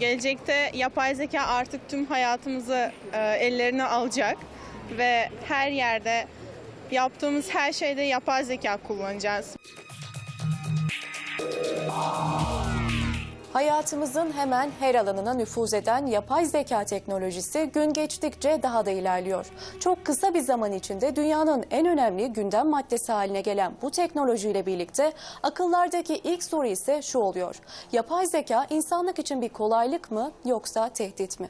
Gelecekte yapay zeka artık tüm hayatımızı e, ellerine alacak ve her yerde yaptığımız her şeyde yapay zeka kullanacağız. Hayatımızın hemen her alanına nüfuz eden yapay zeka teknolojisi gün geçtikçe daha da ilerliyor. Çok kısa bir zaman içinde dünyanın en önemli gündem maddesi haline gelen bu teknolojiyle birlikte akıllardaki ilk soru ise şu oluyor. Yapay zeka insanlık için bir kolaylık mı yoksa tehdit mi?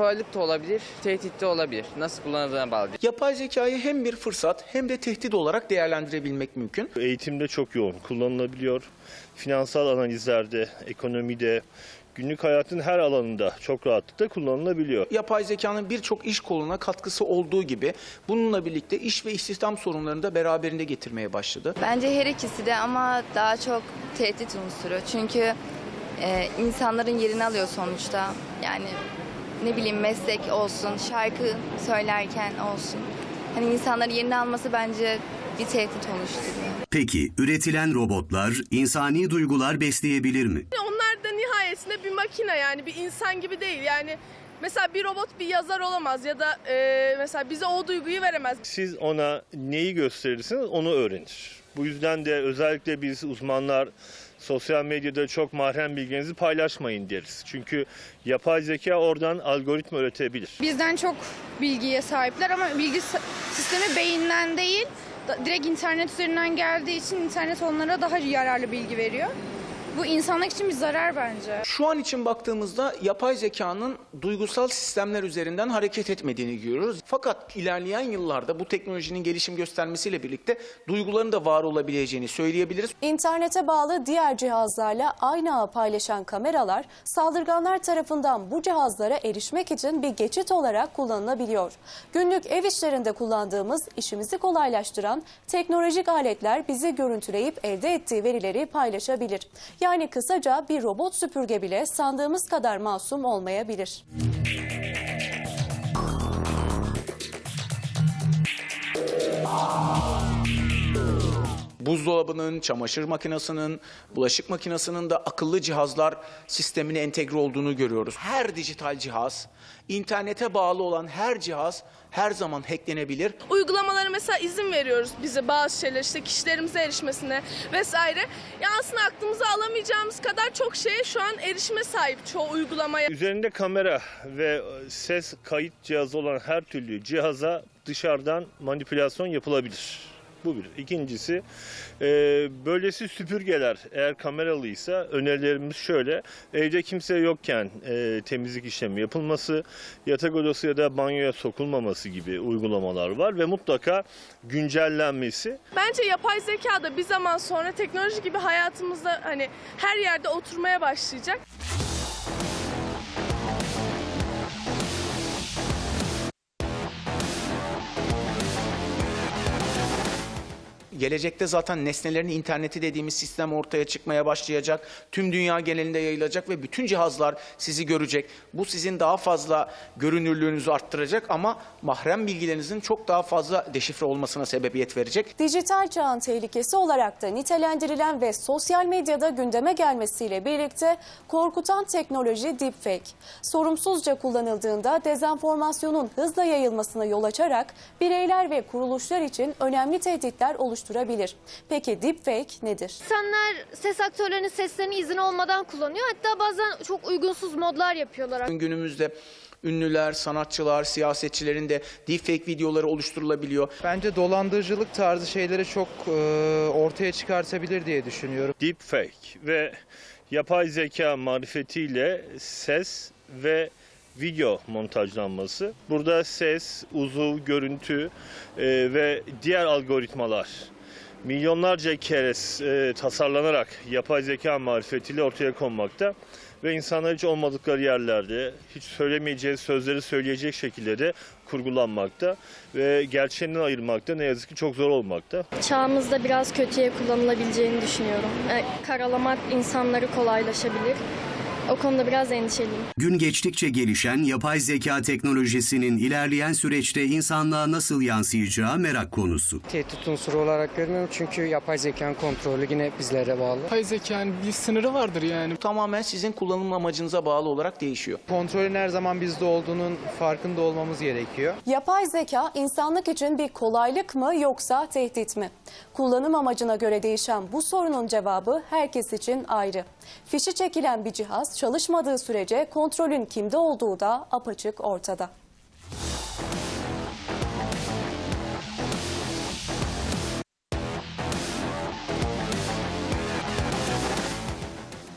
Kolaylık da olabilir, tehdit de olabilir. Nasıl kullanıldığına bağlı. Yapay zekayı hem bir fırsat hem de tehdit olarak değerlendirebilmek mümkün. Eğitimde çok yoğun kullanılabiliyor. Finansal analizlerde, ekonomide, günlük hayatın her alanında çok rahatlıkla kullanılabiliyor. Yapay zekanın birçok iş koluna katkısı olduğu gibi bununla birlikte iş ve istihdam sorunlarını da beraberinde getirmeye başladı. Bence her ikisi de ama daha çok tehdit unsuru. Çünkü e, insanların yerini alıyor sonuçta. Yani ne bileyim meslek olsun, şarkı söylerken olsun. Hani insanların yerini alması bence bir tehdit oluşturuyor. Peki üretilen robotlar insani duygular besleyebilir mi? Onlar da nihayetinde bir makine yani bir insan gibi değil. Yani mesela bir robot bir yazar olamaz ya da e, mesela bize o duyguyu veremez. Siz ona neyi gösterirseniz onu öğrenir. Bu yüzden de özellikle biz uzmanlar sosyal medyada çok mahrem bilginizi paylaşmayın deriz. Çünkü yapay zeka oradan algoritma üretebilir. Bizden çok bilgiye sahipler ama bilgi sistemi beyinden değil, direkt internet üzerinden geldiği için internet onlara daha yararlı bilgi veriyor. Bu insanlık için bir zarar bence. Şu an için baktığımızda yapay zekanın duygusal sistemler üzerinden hareket etmediğini görüyoruz. Fakat ilerleyen yıllarda bu teknolojinin gelişim göstermesiyle birlikte duyguların da var olabileceğini söyleyebiliriz. İnternete bağlı diğer cihazlarla aynı ağı paylaşan kameralar saldırganlar tarafından bu cihazlara erişmek için bir geçit olarak kullanılabiliyor. Günlük ev işlerinde kullandığımız işimizi kolaylaştıran teknolojik aletler bizi görüntüleyip elde ettiği verileri paylaşabilir. Yani kısaca bir robot süpürge bile sandığımız kadar masum olmayabilir. Buzdolabının, çamaşır makinesinin, bulaşık makinesinin de akıllı cihazlar sistemine entegre olduğunu görüyoruz. Her dijital cihaz, internete bağlı olan her cihaz her zaman hacklenebilir. Uygulamalara mesela izin veriyoruz bize bazı şeyler işte kişilerimize erişmesine vesaire. Ya aslında aklımıza alamayacağımız kadar çok şeye şu an erişime sahip çoğu uygulamaya. Üzerinde kamera ve ses kayıt cihazı olan her türlü cihaza dışarıdan manipülasyon yapılabilir. Bu bir. İkincisi e, böylesi süpürgeler eğer kameralıysa önerilerimiz şöyle. Evde kimse yokken e, temizlik işlemi yapılması, yatak odası ya da banyoya sokulmaması gibi uygulamalar var ve mutlaka güncellenmesi. Bence yapay zeka da bir zaman sonra teknoloji gibi hayatımızda hani her yerde oturmaya başlayacak. Gelecekte zaten nesnelerin interneti dediğimiz sistem ortaya çıkmaya başlayacak. Tüm dünya genelinde yayılacak ve bütün cihazlar sizi görecek. Bu sizin daha fazla görünürlüğünüzü arttıracak ama mahrem bilgilerinizin çok daha fazla deşifre olmasına sebebiyet verecek. Dijital çağın tehlikesi olarak da nitelendirilen ve sosyal medyada gündeme gelmesiyle birlikte korkutan teknoloji deepfake. Sorumsuzca kullanıldığında dezenformasyonun hızla yayılmasına yol açarak bireyler ve kuruluşlar için önemli tehditler oluşturabilir. Peki deepfake nedir? İnsanlar ses aktörlerinin seslerini izin olmadan kullanıyor. Hatta bazen çok uygunsuz modlar yapıyorlar. Günümüzde ünlüler, sanatçılar, siyasetçilerin de deepfake videoları oluşturulabiliyor. Bence dolandırıcılık tarzı şeyleri çok e, ortaya çıkartabilir diye düşünüyorum. deepfake ve yapay zeka marifetiyle ses ve video montajlanması. Burada ses, uzuv, görüntü e, ve diğer algoritmalar milyonlarca kere e, tasarlanarak yapay zeka marifetiyle ortaya konmakta ve insanlar hiç olmadıkları yerlerde hiç söylemeyeceği sözleri söyleyecek şekilde kurgulanmakta ve gerçeğinden ayırmakta ne yazık ki çok zor olmakta. Çağımızda biraz kötüye kullanılabileceğini düşünüyorum. E, karalamak insanları kolaylaşabilir. O konuda biraz endişeliyim. Gün geçtikçe gelişen yapay zeka teknolojisinin ilerleyen süreçte insanlığa nasıl yansıyacağı merak konusu. Tehdit unsuru olarak görmüyorum çünkü yapay zekanın kontrolü yine bizlere bağlı. Yapay zekanın bir sınırı vardır yani. Tamamen sizin kullanım amacınıza bağlı olarak değişiyor. Kontrolün her zaman bizde olduğunun farkında olmamız gerekiyor. Yapay zeka insanlık için bir kolaylık mı yoksa tehdit mi? Kullanım amacına göre değişen bu sorunun cevabı herkes için ayrı. Fişi çekilen bir cihaz çalışmadığı sürece kontrolün kimde olduğu da apaçık ortada.